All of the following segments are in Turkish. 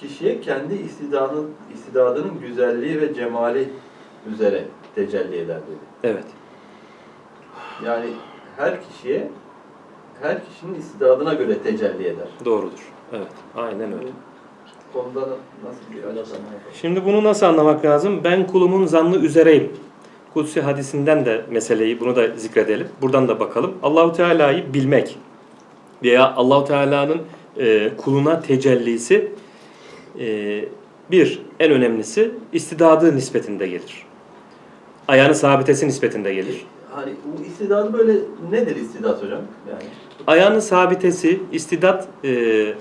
kişiye kendi istidadının, istidadının güzelliği ve cemali üzere tecelli eder dedi. Evet. Yani her kişiye, her kişinin istidadına göre tecelli eder. Doğrudur. Evet. Aynen öyle. Konuda nasıl bir açıklama? Şimdi bunu nasıl anlamak lazım? Ben kulumun zannı üzereyim. Kutsi hadisinden de meseleyi bunu da zikredelim. Buradan da bakalım. Allahu Teala'yı bilmek veya Allahu Teala'nın e, kuluna tecellisi e, bir en önemlisi istidadı nispetinde gelir. Ayağını sabitesi nispetinde gelir. Hani bu istidadı böyle nedir istidat hocam? Yani Ayağının sabitesi, istidat e,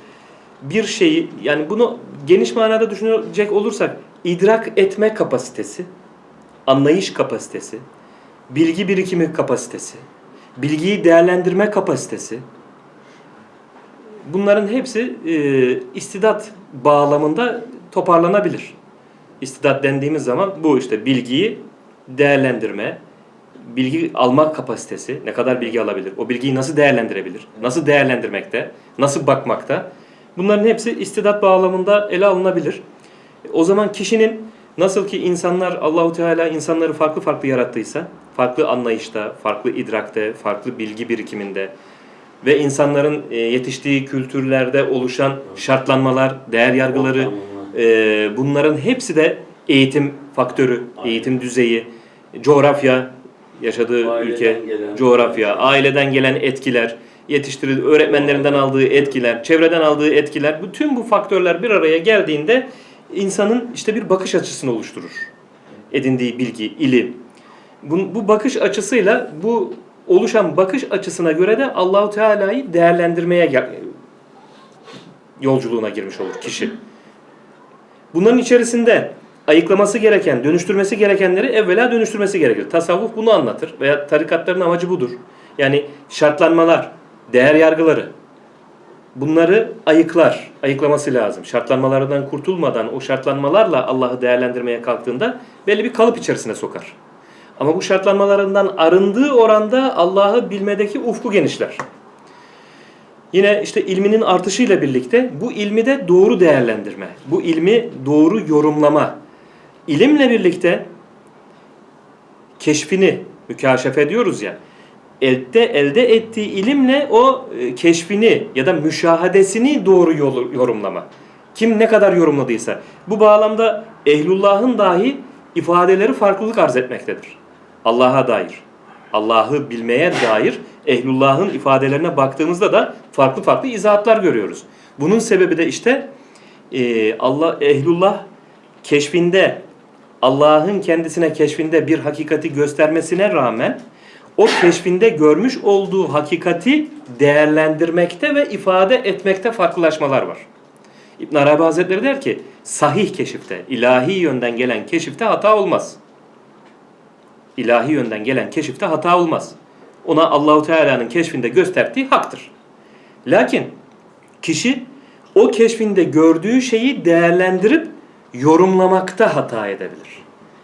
bir şeyi yani bunu geniş manada düşünecek olursak idrak etme kapasitesi, anlayış kapasitesi, bilgi birikimi kapasitesi, bilgiyi değerlendirme kapasitesi bunların hepsi e, istidat bağlamında toparlanabilir. İstidat dendiğimiz zaman bu işte bilgiyi değerlendirme, bilgi almak kapasitesi, ne kadar bilgi alabilir, o bilgiyi nasıl değerlendirebilir, nasıl değerlendirmekte, nasıl bakmakta. Bunların hepsi istidat bağlamında ele alınabilir. O zaman kişinin nasıl ki insanlar Allahu Teala insanları farklı farklı yarattıysa, farklı anlayışta, farklı idrakte, farklı bilgi birikiminde ve insanların e, yetiştiği kültürlerde oluşan şartlanmalar, değer yargıları, e, bunların hepsi de eğitim faktörü, eğitim düzeyi, coğrafya, yaşadığı Aileden ülke, gelen- coğrafya, aileden gelen etkiler, yetiştirildiği öğretmenlerinden aldığı etkiler, çevreden aldığı etkiler, bütün bu faktörler bir araya geldiğinde insanın işte bir bakış açısını oluşturur. Edindiği bilgi, ilim. Bu, bu bakış açısıyla bu oluşan bakış açısına göre de Allahu Teala'yı değerlendirmeye yolculuğuna girmiş olur kişi. Bunların içerisinde ayıklaması gereken, dönüştürmesi gerekenleri evvela dönüştürmesi gerekir. Tasavvuf bunu anlatır veya tarikatların amacı budur. Yani şartlanmalar, değer yargıları bunları ayıklar, ayıklaması lazım. Şartlanmalardan kurtulmadan o şartlanmalarla Allah'ı değerlendirmeye kalktığında belli bir kalıp içerisine sokar. Ama bu şartlanmalarından arındığı oranda Allah'ı bilmedeki ufku genişler. Yine işte ilminin artışıyla birlikte bu ilmi de doğru değerlendirme, bu ilmi doğru yorumlama. İlimle birlikte keşfini mükaşefe diyoruz ya. Elde elde ettiği ilimle o e, keşfini ya da müşahadesini doğru yorumlama. Kim ne kadar yorumladıysa. Bu bağlamda ehlullahın dahi ifadeleri farklılık arz etmektedir. Allah'a dair. Allah'ı bilmeye dair ehlullahın ifadelerine baktığımızda da farklı farklı izahatlar görüyoruz. Bunun sebebi de işte e, Allah ehlullah keşfinde Allah'ın kendisine keşfinde bir hakikati göstermesine rağmen o keşfinde görmüş olduğu hakikati değerlendirmekte ve ifade etmekte farklılaşmalar var. İbn Arabi Hazretleri der ki sahih keşifte, ilahi yönden gelen keşifte hata olmaz. İlahi yönden gelen keşifte hata olmaz. Ona Allahu Teala'nın keşfinde gösterdiği haktır. Lakin kişi o keşfinde gördüğü şeyi değerlendirip yorumlamakta hata edebilir.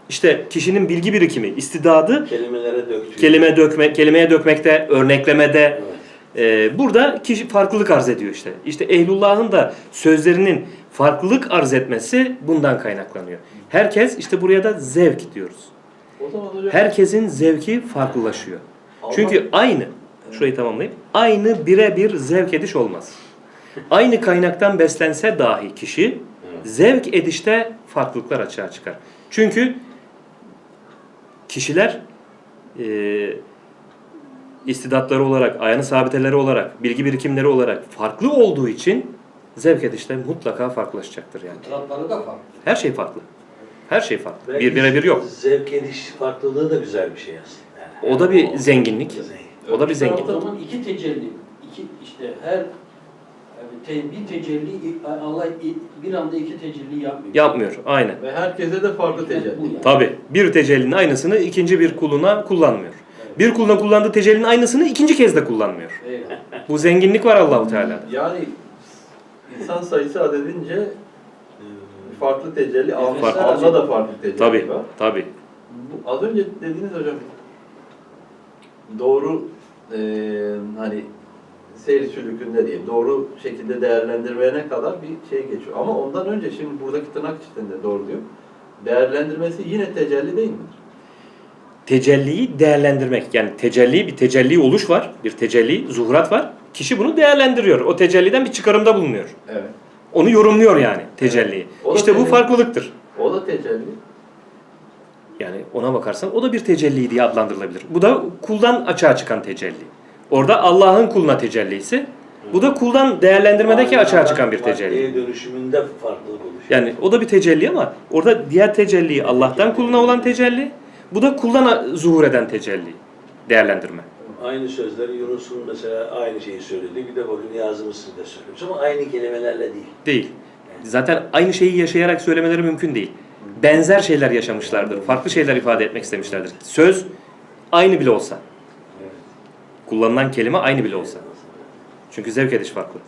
İşte kişinin bilgi birikimi, istidadı Kelimelere döktüğü. kelime dökme, kelimeye dökmekte, örneklemede Evet. e, burada kişi farklılık arz ediyor işte. İşte ehlullahın da sözlerinin farklılık arz etmesi bundan kaynaklanıyor. Herkes işte buraya da zevk diyoruz. Herkesin zevki farklılaşıyor. Çünkü aynı, şurayı tamamlayayım, aynı birebir zevk ediş olmaz. Aynı kaynaktan beslense dahi kişi zevk edişte farklılıklar açığa çıkar. Çünkü kişiler e, istidatları olarak, ayağını sabiteleri olarak, bilgi birikimleri olarak farklı olduğu için zevk edişte mutlaka farklılaşacaktır yani. Fıtratları da farklı. Her şey farklı. Her şey farklı. Belki Bir birebir yok. Zevk ediş farklılığı da güzel bir şey aslında. Yani. O da bir zenginlik. Zengin. O da bir O zenginlik. zaman iki tecelli, iki işte her yani te, bir tecelli Allah bir anda iki tecelli yapmıyor. Yapmıyor. Aynen. ve herkese de farklı tecelli. Bu yani. Tabi bir tecellinin aynısını ikinci bir kuluna kullanmıyor. Bir kuluna kullandığı tecellinin aynısını ikinci kez de kullanmıyor. Eyvallah. Bu zenginlik var Allahu Teala'da. Yani insan sayısı adedince farklı tecelli, Farklı. Allah da farklı tecelli Tabi, var. tabi. Bu, az önce dediğiniz hocam doğru eee hani seyri sülükünde diye doğru şekilde değerlendirmeye kadar bir şey geçiyor. Ama ondan önce şimdi buradaki tırnak içinde doğru diyor. Değerlendirmesi yine tecelli değil midir? Tecelliyi değerlendirmek. Yani tecelli bir tecelli oluş var. Bir tecelli, zuhurat var. Kişi bunu değerlendiriyor. O tecelliden bir çıkarımda bulunuyor. Evet. Onu yorumluyor yani tecelliyi. O da İşte bu tecelli. farklılıktır. O da tecelli. Yani ona bakarsan o da bir tecelli diye adlandırılabilir. Bu da kuldan açığa çıkan tecelli. Orada Allah'ın kuluna tecellisi. Bu da kuldan değerlendirmedeki açığa çıkan bir tecelli. Maddeye dönüşümünde farklılık oluşuyor. Yani o da bir tecelli ama orada diğer tecelli Allah'tan kuluna olan tecelli. Bu da kuldan zuhur eden tecelli. Değerlendirme. Aynı sözleri Yunus'un mesela aynı şeyi söyledi. Bir de bugün Niyazi Mısır'da söylüyoruz ama aynı kelimelerle değil. Değil. Zaten aynı şeyi yaşayarak söylemeleri mümkün değil. Benzer şeyler yaşamışlardır. Farklı şeyler ifade etmek istemişlerdir. Söz aynı bile olsa. Evet. Kullanılan kelime aynı bile olsa. Çünkü zevk ediş farklı.